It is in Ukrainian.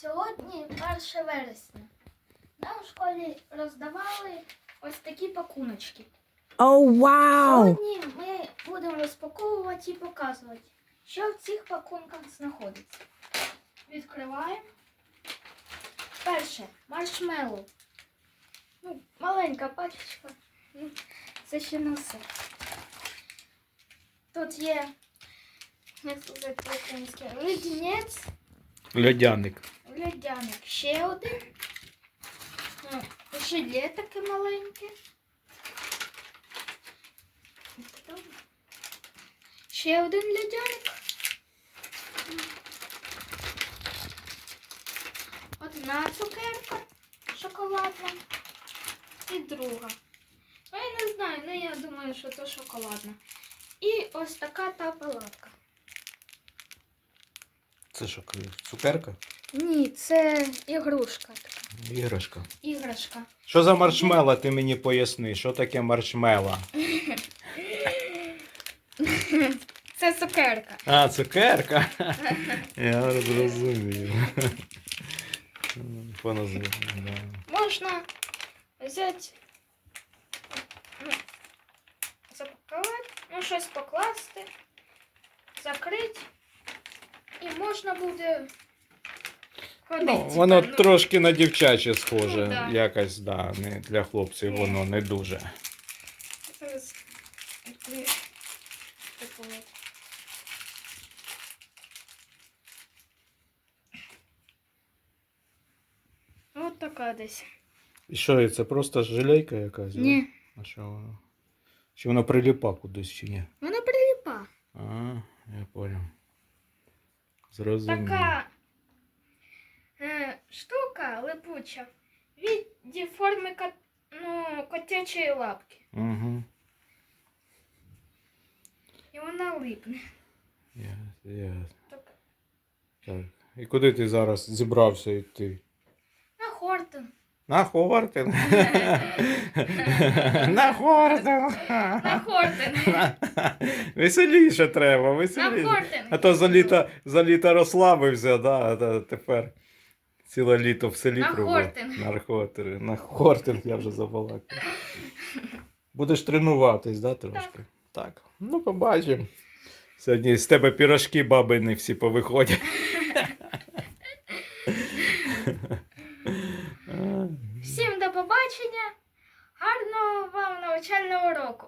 Сьогодні 1 вересня. Нам в школі роздавали ось такі пакуночки. О, вау! Сьогодні ми будемо розпаковувати і показувати, що в цих пакунках знаходиться. Відкриваємо. Перше маршмеллоу. Ну, маленька пачечка. Це ще не все. Тут є як сказати по-українськи, леденець, Льодяник. Льодяник. Ще один. Ну, Желе таке маленьке. Ще один льодяник. Одна цукерка шоколадна і друга. Ну, я не знаю, ну я думаю, що то шоколадна. І ось така та палатка. Це що, цукерка? Ні, це ігрушка. Іграшка. Іграшка. Що за маршмела, ти мені поясни, що таке маршмела? Це цукерка. А, цукерка. Я да. Можна взяти, ну, запакувати, ну щось покласти, закрити. І можна буде ходити. Ну, воно ну, трошки на дівчаче схоже. Ну, да. Якось, да, не для хлопців Ні. воно не дуже. Зараз. Таку от. Така десь. І що, це просто желейка якась? Ні, А що воно? Чи воно приліпа кудись чи ні? вона приліпа. А, я понял. Зрозумів. Така штука липуча в віді форми кот, ну, котячої лапки. Угу. І вона липне. Я, я, Так. так. І куди ти зараз зібрався йти? На Хортон. На Хортин. На Хортин. На Хортон. Веселіше треба, На веселіше. А то за літо, за літо розслабився, да, а тепер ціле літо в селі На пробув. Хортин. На Хортин. На Хортин я вже забалакав. Будеш тренуватись, да, трошки? Так. Ну, побачимо. Сьогодні з тебе пірожки баби не всі повиходять. Всім до побачення. Гарного вам навчального року.